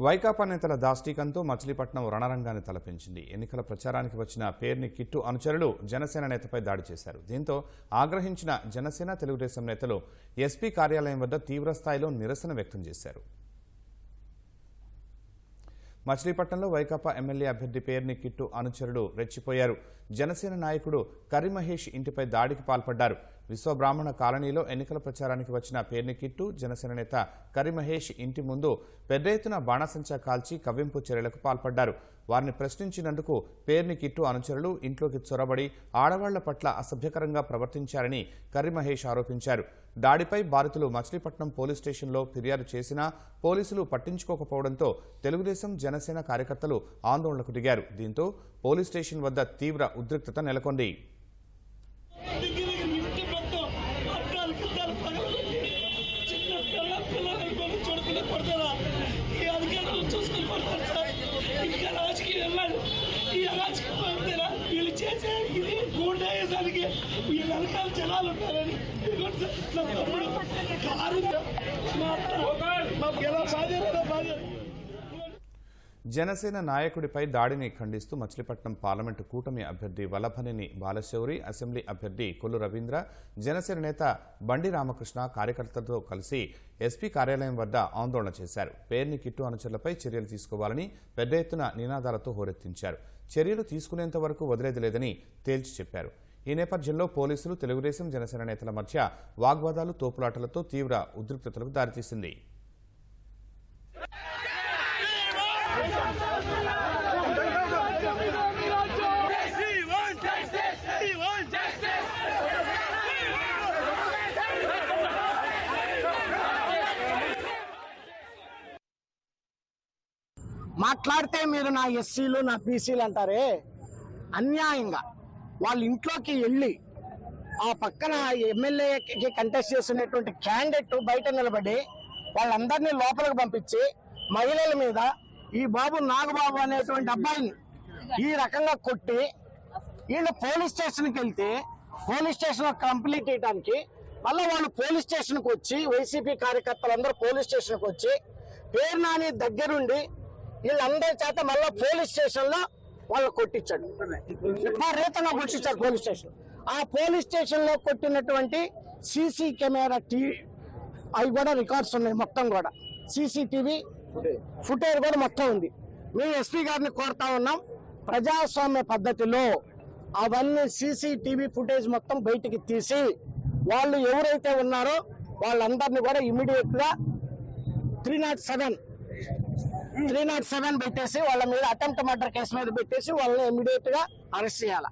వైకాపా నేతల దాష్టీకంతో మచిలీపట్నం రణరంగాన్ని తలపించింది. ఎన్నికల ప్రచారానికి వచ్చిన పేర్ని కిట్టు అనుచరులు జనసేన నేతపై దాడి చేశారు. దీంతో ఆగ్రహించిన జనసేన తెలుగుదేశం నేతలు ఎస్పీ కార్యాలయం వద్ద తీవ్రస్థాయిలో నిరసన వ్యక్తం చేశారు. మచిలీపట్నంలో వైకాపా ఎమ్మెల్యే అభ్యర్థి పేర్ని కిట్టు అనుచరుడు రెచ్చిపోయారు. జనసేన నాయకుడు కరిమహేష్ ఇంటిపై దాడికి పాల్పడ్డారు. విశ్వబ్రాహ్మణ కాలనీలో ఎన్నికల ప్రచారానికి వచ్చిన పేర్ని కిట్టు జనసేన నేత కరిమహేష్ ఇంటి ముందు పెద్ద ఎత్తున బాణసంచా కాల్చి కవ్వింపు చర్యలకు పాల్పడ్డారు. వారిని ప్రశ్నించినందుకు పేర్ని కిట్టు అనుచరులు ఇంట్లోకి చొరబడి ఆడవాళ్ళ పట్ల అసభ్యకరంగా ప్రవర్తించారని కరిమహేష్ ఆరోపించారు. దాడిపై బాధితులు మచిలీపట్నం పోలీస్ స్టేషన్లో ఫిర్యాదు చేసినా పోలీసులు పట్టించుకోకపోవడంతో తెలుగుదేశం జనసేన కార్యకర్తలు ఆందోళనకు దిగారు. దీంతో పోలీస్ స్టేషన్ వద్ద తీవ్ర ఉద్రిక్తత నెలకొంది. ఈ రాజకీయం వీళ్ళు చేసే ఇది గూండాయేసానికి వీళ్ళ వెనకాల జనాలు ఉంటారని. ఇదిగోండి తమ్ముడు కారు మా మాకు ఎలా బాధ్యత బాధ్యత. జనసేన నాయకుడిపై దాడిని ఖండిస్తూ మచిలీపట్నం పార్లమెంటు కూటమి అభ్యర్థి వల్లభనేని బాలశౌరి అసెంబ్లీ అభ్యర్థి కొల్లు రవీంద్ర జనసేన నేత బండి రామకృష్ణ కార్యకర్తలతో కలిసి ఎస్పీ కార్యాలయం వద్ద ఆందోళన చేశారు. పేర్ని కిట్టు అనుచరులపై చర్యలు తీసుకోవాలని పెద్ద ఎత్తున నినాదాలతో హోరెత్తించారు. చర్యలు తీసుకునేంత వరకు వదిలేది లేదని తేల్చి చెప్పారు. ఈ నేపథ్యంలో పోలీసులు తెలుగుదేశం జనసేన నేతల మధ్య వాగ్వాదాలు తోపులాటలతో తీవ్ర ఉద్రిక్తతలకు దారితీసింది. మాట్లాడితే మీరు నా ఎస్సీలు నా బీసీలు అంటారే? అన్యాయంగా. వాళ్ళ ఇంట్లోకి వెళ్ళి ఆ పక్కన ఎమ్మెల్యేకి కంటెస్ట్ చేస్తున్నటువంటి క్యాండిడేట్ బయట నిలబడి వాళ్ళందరినీ లోపలికి పంపించి మహిళల మీద ఈ బాబు నాగబాబు అనేటువంటి అబ్బాయిని ఈ రకంగా కొట్టి వీళ్ళు పోలీస్ స్టేషన్కి వెళ్తే పోలీస్ స్టేషన్ కంప్లీట్ చేయడానికి మళ్ళీ వాళ్ళు పోలీస్ స్టేషన్కి వచ్చి వైసీపీ కార్యకర్తలందరూ పోలీస్ స్టేషన్కి వచ్చి పేరు నాని దగ్గరుండి వీళ్ళందరి చేత మళ్ళీ పోలీస్ స్టేషన్లో వాళ్ళు కొట్టించాడు. రీతంగా కొట్టించాడు పోలీస్ స్టేషన్. ఆ పోలీస్ స్టేషన్లో కొట్టినటువంటి సీసీ కెమెరా టీ అవి కూడా రికార్డ్స్ ఉన్నాయి మొత్తం కూడా. సీసీటీవీ ఫుటేజ్ కూడా మొత్తం ఉంది. మేము ఎస్పీ గారిని కోరుతా ఉన్నాం. ప్రజాస్వామ్య పద్ధతిలో అవన్నీ సీసీటీవీ ఫుటేజ్ మొత్తం బయటికి తీసి వాళ్ళు ఎవరైతే ఉన్నారో వాళ్ళందరినీ కూడా ఇమీడియట్గా three nought seven three nought seven పెట్టేసి వాళ్ళ మీద అటెంప్ట్ మర్డర్ కేసు మీద పెట్టేసి వాళ్ళని ఇమీడియట్గా అరెస్ట్ చేయాలి.